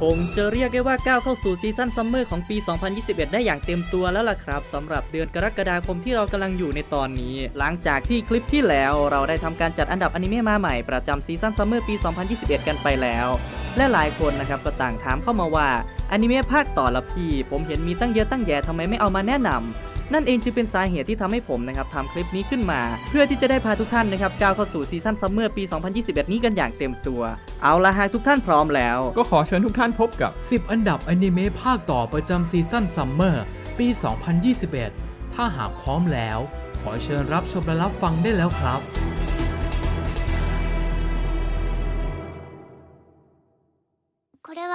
คงจะเรียกได้ว่าก้าวเข้าสู่ซีซั่นซัมเมอร์ของปี 2021 ได้อย่างเต็มตัวแล้วล่ะครับสำหรับเดือนกรกฎาคมที่เรากำลังอยู่ในตอนนี้ หลังจากที่คลิปที่แล้วเราได้ทำการจัดอันดับอนิเมะมาใหม่ประจำซีซั่นซัมเมอร์ปี 2021 กันไปแล้ว และหลายคนนะครับก็ต่างถามเข้ามาว่าอนิเมะภาคต่อละพี่ ผมเห็นมีตั้งเยอะตั้งแยะทำไมไม่เอามาแนะนำ นั่นเองจึงเป็นสาเหตุที่ทำให้ผมนะครับทำคลิปนี้ขึ้นมา เพื่อที่จะได้พาทุกท่านนะครับก้าวเข้าสู่ซีซั่นซัมเมอร์ปี 2021 นี้กันอย่างเต็มตัว เอาละหากทุกท่านพร้อมแล้ว ก็ขอเชิญทุกท่านพบกับ 10 อันดับอนิเมะภาคต่อประจำซีซั่นซัมเมอร์ปี 2021 ถ้าหากพร้อมแล้ว ขอเชิญรับชมและรับฟังได้แล้วครับ これは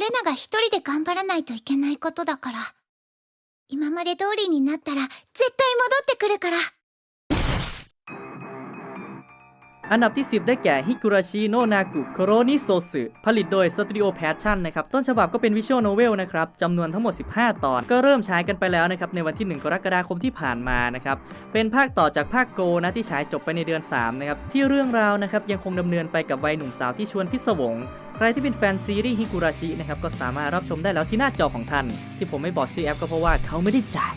レナが一人で頑張らないといけないことだから 今まで通りになったら絶対戻ってくるから。 อันดับที่ 10 ได้แก่ฮิกุราชิโนนากุโคโรนิโซสึผลิตโดยสตูดิโอแพชชั่นนะครับ ต้นฉบับก็เป็นวิชวลโนเวลนะครับจำนวนทั้งหมด 15 ตอน ก็เริ่มฉายกันไปแล้วนะครับ ในวันที่ 1 กรกฎาคมที่ผ่านมานะครับ เป็นภาคต่อจากภาคโกนะที่ฉายจบไปในเดือน 3 นะครับ ที่เรื่องราวนะครับยังคงดำเนินไปกับวัยหนุ่มสาวที่ชวนพิศวงใครที่เป็นแฟนซีรีส์ฮิกุราชินะครับก็สามารถรับชมได้แล้วที่หน้าจอของท่านที่ผมไม่บอกชื่อแอปก็เพราะว่าเขาไม่ได้จ่าย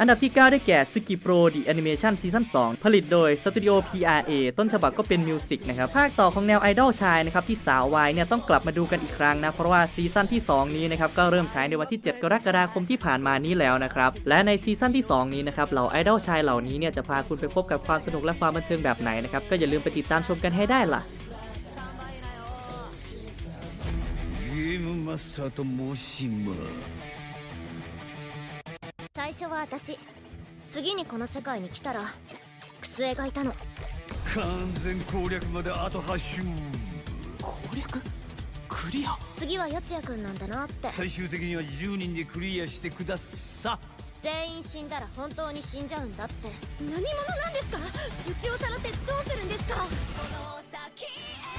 อันดับที่ 9 ได้แก่สกิโปรดีแอนิเมชันซีซั่น2ผลิตโดยสตูดิโอ PRA ต้นฉบับก็เป็นมิวสิกนะครับ ภาคต่อของแนวไอดอลชายนะครับ ที่สาววายเนี่ยต้องกลับมาดูกันอีกครั้งนะ เพราะว่าซีซั่นที่ 2 นี้นะครับ ก็เริ่มฉายในวันที่ 7 กรกฎาคมที่ผ่านมานี้แล้วนะครับ และในซีซั่นที่ 2 นี้นะครับเหล่าไอดอลชายเหล่านี้เนี่ยจะพาคุณไปพบกับความสนุกและความบันเทิงแบบไหนนะครับก็อย่าลืมไปติดตามชมกันให้ได้ล่ะ ゲームマスターと申しま最 初は私次にこの世界に来たらクスエがいたの完全攻略まであと8周攻略クリア次は四谷くんなんだなって最終的には10人でクリアしてくださ全員死んだら本当に死んじゃうんだって何者なんですかうちをさらってどうするんですか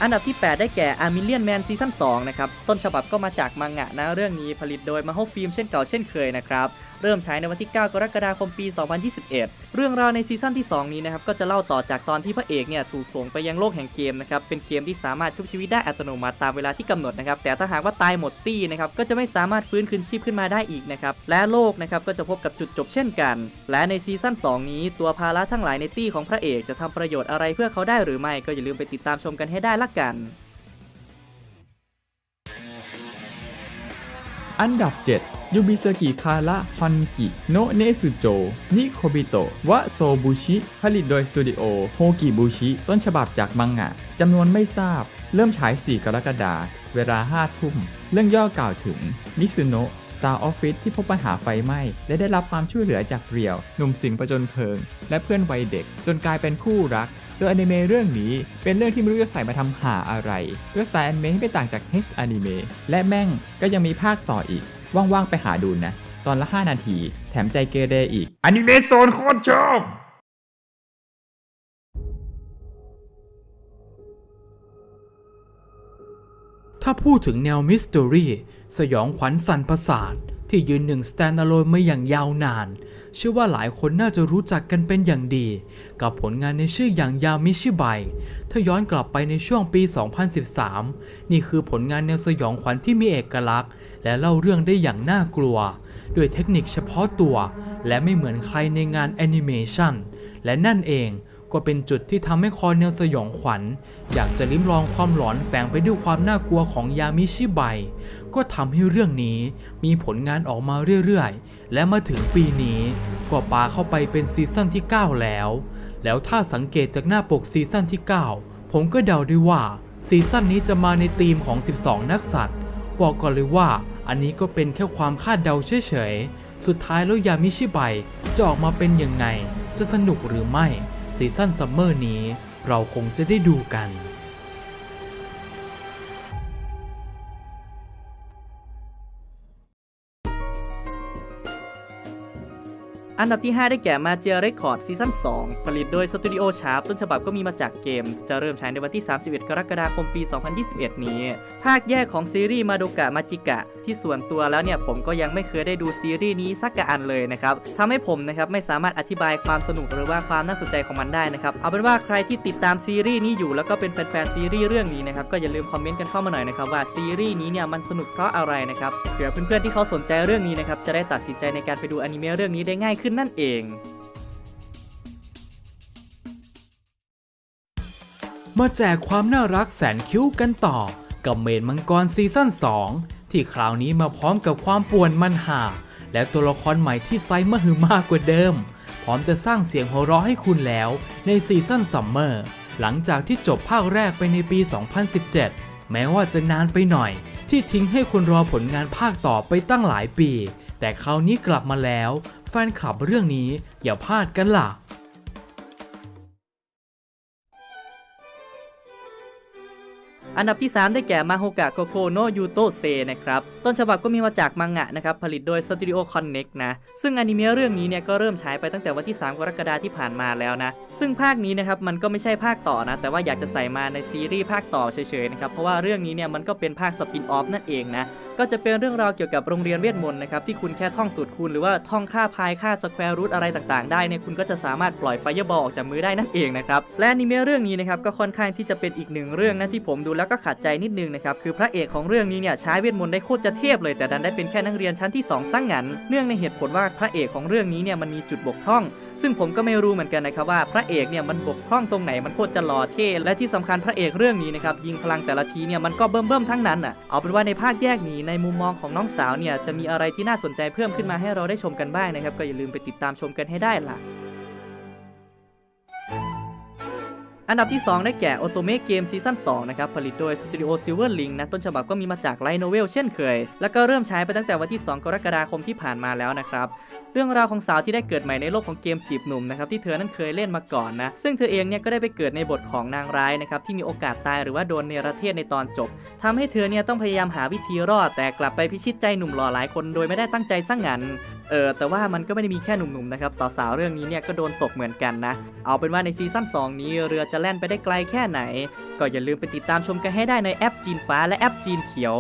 อันดับที่ 8 ได้แก่ a r m i l i o n Man ซีซั่น2นะครับ ต้นฉบับก็มาจากมังงะนะเรื่องนี้ผลิตโดยมาโฮฟิล์มเช่นเก่าเช่นเคยนะครับ เริ่มฉายในวันที่ 9 กรกฎาคมปี 2021 เรื่องราวในซีซั่นที่ 2 นี้นะครับก็จะเล่าต่อจากตอนที่พระเอกเนี่ยถูกส่งไปยังโลกแห่งเกมนะครับเป็นเกมที่สามารถชุบชีวิตได้อัตโนมัติตามเวลาที่กำหนดนะครับแต่ถ้าหากว่าตายหมดตี้นะครับก็จะไม่สามารถฟื้นคืนชีพขึ้นมาได้อีกนะครับและโลกนะครับก็จะพบกับจุดจบเช่นกัน และในซีซั่น2 นี้ ตัวภาระทั้งหลายในตี้ของพระเอกจะทำประโยชน์อะไรเพื่อเขาได้หรือไม่ก็อย่าลืมไปติดตามชมกันให้ได้ละกัน อันดับ 7 ยูบิสกิคาระฮอนกิโนเนสุโจ นิโคบิโตะ วะโซบุชิ ผลิตโดยสตูดิโอโฮกิบุชิ ต้นฉบับจากมังงะ จำนวนไม่ทราบ เริ่มฉาย 4 กรกฎาคม เวลา 5 ทุ่ม เรื่องย่อกล่าวถึง มิซุโนะ สาวออฟฟิศที่พบปัญหาไฟไหม้และได้รับความช่วยเหลือจากเรียว หนุ่มสิงประจนเพลิง และเพื่อนวัยเด็ก จนกลายเป็นคู่รัก โดยอนิเมะเรื่องนี้เป็นเรื่องที่ไม่รู้จะใส่มาทำหาอะไรด้วยสไตล์อนิเมะที่ไม่ต่างจาก H อนิเมะและแม่งก็ยังมีภาคต่ออีก ว่างๆไปหาดูนะ ตอนละ 5 นาที แถมใจเกเรอีกอนิเมะโซนโคตรชอบ ถ้าพูดถึงแนวมิส t ต r y สยองขวัญสันประสาทที่ยืนหนึ่ง standalone มาอย่างยาวนาน เชื่อว่าหลายคนน่าจะรู้จักกันเป็นอย่างดี กับผลงานในชื่ออย่างยามิชิไบถ้าย้อนกลับไปในช่วงปี 2013 นี่คือผลงานแนวสยองขวัญที่มีเอกลักษณ์ และเล่าเรื่องได้อย่างน่ากลัว ด้วยเทคนิคเฉพาะตัว และไม่เหมือนใครในงานแอนิเมชันและนั่นเอง ก็เป็นจุดที่ทำให้คอแนวสยองขวัญ อยากจะลิ้มลองความหลอนแฝงไปด้วยความน่ากลัวของยามิชิไบ ก็ทำให้เรื่องนี้มีผลงานออกมาเรื่อยๆ และมาถึงปีนี้ ก็ปาเข้าไปเป็นซีซั่นที่ 9 แล้ว แล้วถ้าสังเกตจากหน้าปกซีซั่นที่ 9 ผมก็เดาได้ว่าซีซั่นนี้จะมาในธีมของ 12 นักสัตว์บอกก่อนเลยว่าอันนี้ก็เป็นแค่ความคาดเดาเฉยๆ สุดท้ายแล้วยามิชิไบจะออกมาเป็นยังไง จะสนุกหรือไม่ ซีซั่นซัมเมอร์นี้เราคงจะได้ดูกัน อันดับที่ 5 ได้แก่มาเจียเรคคอร์ดซีซั่น2ผลิตโดยสตูดิโอชาร์ปต้นฉบับก็มีมาจากเกม จะเริ่มฉายในวันที่ 31 กรกฎาคมปี 2021 นี้ ภาคแยกของซีรีส์มาโดกะมาจิกะ ที่ส่วนตัวแล้วเนี่ยผมก็ยังไม่เคยได้ดูซีรีส์นี้สักกะอันเลยนะครับทำให้ผมนะครับไม่สามารถอธิบายความสนุกหรือว่าความน่าสนใจของมันได้นะครับเอาเป็นว่าใครที่ติดตามซีรีส์นี้อยู่แล้วก็เป็นแฟนๆซีรีส์เรื่องนี้นะครับก็อย่าลืมคอมเมนต์กันเข้ามาหน่อยนะครับว่าซีรีส์นี้เนี่ยมันสนุกเพราะอะไรนะครับเผื่อเพื่อนๆที่เขาสนใจเรื่องนี้นะครับจะได้ตัดสินใจในการไปดูอนิเมะเรื่องนี้ได้ง่ายขึ้นนั่นเอง มาแจกความน่ารักแสนคิ้วกันต่อ กับเมดมังกรซีซั่น 2 ที่คราวนี้มาพร้อมกับความป่วนมันหาและตัวละครใหม่ที่ไซส์มหึมากกว่าเดิม พร้อมจะสร้างเสียงหัวเราะให้คุณแล้วในซีซั่นซัมเมอร์หลังจากที่จบภาคแรกไปในปี 2017 แม้ว่าจะนานไปหน่อย ที่ทิ้งให้คุณรอผลงานภาคต่อไปตั้งหลายปี แต่คราวนี้กลับมาแล้ว ฟนคลับเรื่องนี้อย่าพลาดกันล่ะอันดับที่ 3 ได้แก่มาโฮกะโกโ o โนยูโตเซนะครับ ต้นฉบับก็มีมาจากมังงะนะครับ ผลิตโดย Studio Connect นะ ซึ่งอนิเมะเรื่องนี้เนี่ยก็เริ่มฉายไปตั้งแต่วันที่ 3 กรกฎาคมที่ผ่านมาแล้วนะ ซึ่งภาคนี้นะครับมันก็ไม่ใช่ภาคต่อนะ แต่ว่าอยากจะใส่มาในซีรีส์ภาคต่อเฉยๆนะครับ เพราะว่าเรื่องนี้เนี่ยมันก็เป็นภาคสปินออฟนั่นเองนะ ก็จะเป็นเรื่องราวเกี่ยวกับโรงเรียนเวทมนต์นะครับที่คุณแค่ท่องสูตรคูณหรือว่าท่องค่าพายค่าสแควร์รูทอะไรต่างๆได้เนี่ยคุณก็จะสามารถปล่อยไฟบอลออกจากมือได้นั่นเองนะครับและนิเมะเรื่องนี้นะครับก็ค่อนข้างที่จะเป็นอีกหนึ่งเรื่องนะที่ผมดูแล้วก็ขัดใจนิดนึงนะครับคือพระเอกของเรื่องนี้เนี่ยใช้เวทมนต์ได้โคตรจะเทียบเลย แต่ดันได้เป็นแค่นักเรียนชั้นที่2ซะงงันเนื่องในเหตุผลว่าพระเอกของเรื่องนี้เนี่ยมันมีจุดบกพร่องซึ่งผมก็ไม่รู้เหมือนกันนะครับว่าพระเอกเนี่ยมันบกพร่องตรงไหนมันโคตรจะหล่อเท่และที่สำคัญพระเอกเรื่องนี้นะครับยิงพลังแต่ละทีเนี่ยมันก็เบิ่มๆทั้งนั้นอะเอาเป็นว่าในภาคแยกนี้ในมุมมองของน้องสาวเนี่ยจะมีอะไรที่น่าสนใจเพิ่มขึ้นมาให้เราได้ชมกันบ้างนะครับ ก็อย่าลืมไปติดตามชมกันให้ได้ล่ะ อันดับที่ 2 ได้แก่ o t o m e Game ซีซั่น2นะครับ ผลิตโดย Studio Silver Link นะ ต้นฉบับก็มีมาจากไลโนเวลเช่นเคย แล้วก็เริ่มใช้ไปตั้งแต่วันที่ 2 กรกฎาคมที่ผ่านมาแล้วนะครับ เรื่องราวของสาวที่ได้เกิดใหม่ในโลกของเกมจีบหนุ่มนะครับ ที่เธอนั้นเคยเล่นมาก่อนนะ ซึ่งเธอเองเนี่ยก็ได้ไปเกิดในบทของนางร้ายนะครับ ที่มีโอกาสตายหรือว่าโดนเนรเทศในตอนจบทำให้เธอเนี่ยต้องพยายามหาวิธีรอด แต่กลับไปพิชิตใจหนุ่มหล่อหลายคน โดยไม่ได้ตั้งใจซะงงั้นเออแต่ว่ามันก็ไม่ได้มีแค่หนุ่มๆนะครับสาวๆเรื่องนี้เนี่ยก็โดนตกเหมือนกันนะ เอาเป็นว่าในซีซั่น2 นี้เรือจะแล่นไปได้ไกลแค่ไหน ก็อย่าลืมไปติดตามชมกันให้ได้ในแอปจีนฟ้าและแอปจีนเขียว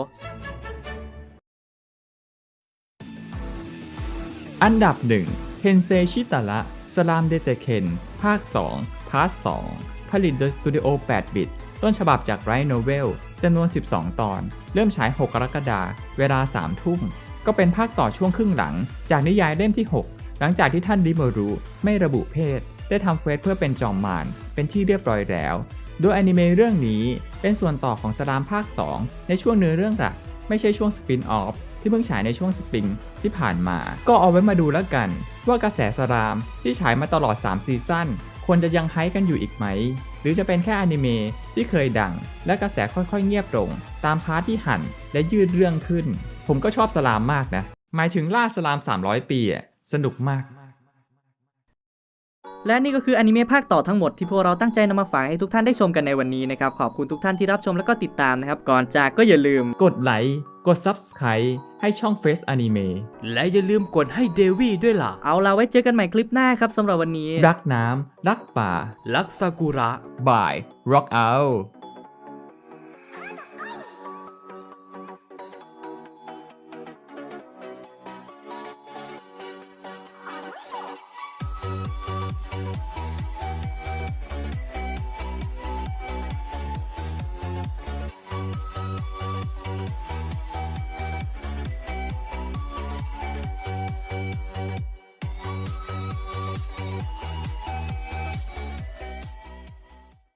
อันดับ1เคนเซชิตะละสลามเดเตเคนภาค 2 พาร์ท 2 ผลิตโดยสตูดิโอ 8 บิต ต้นฉบับจากไรโนเวลจำนวน 12 ตอน เริ่มฉาย 6 กรกฎาคมเวลา 3 ทุ่ม ก็เป็นภาคต่อช่วงครึ่งหลัง จากนิยายเล่มที่ 6 หลังจากที่ท่านริโมรุไม่ระบุเพศ ได้ทำเควสเพื่อเป็นจอมมารเป็นที่เรียบร้อยแล้ว โดยอนิเมะเรื่องนี้เป็นส่วนต่อของสลามภาค 2 ในช่วงเนื้อเรื่องหลัก ไม่ใช่ช่วงสปินออฟที่เพิ่งฉายในช่วงสปริงที่ผ่านมา ก็เอาไว้มาดูแล้วกัน ว่ากระแสสลามที่ฉายมาตลอด 3 ซีซั่นควรจะยังไฮกันอยู่อีกไหม หรือจะเป็นแค่อนิเมะที่เคยดัง และกระแสค่อยๆเงียบลง ตามพาร์ทที่หั่นและยืดเรื่องขึ้น ผมก็ชอบสลามมากนะ หมายถึงล่าสลาม 300 ปีอะสนุกมาก และนี่ก็คืออนิเมะภาคต่อทั้งหมดที่พวกเราตั้งใจนำมาฝากให้ทุกท่านได้ชมกันในวันนี้นะครับ ขอบคุณทุกท่านที่รับชมและก็ติดตามนะครับ ก่อนจากก็อย่าลืม กดไลค์กด Subscribe ให้ช่อง Face Anime และอย่าลืมกดให้เดวี่ด้วยล่ะ เอาล่ะไว้เจอกันใหม่คลิปหน้าครับสำหรับวันนี้ รักน้ำรักป่า ลักซากุระ by Rock Out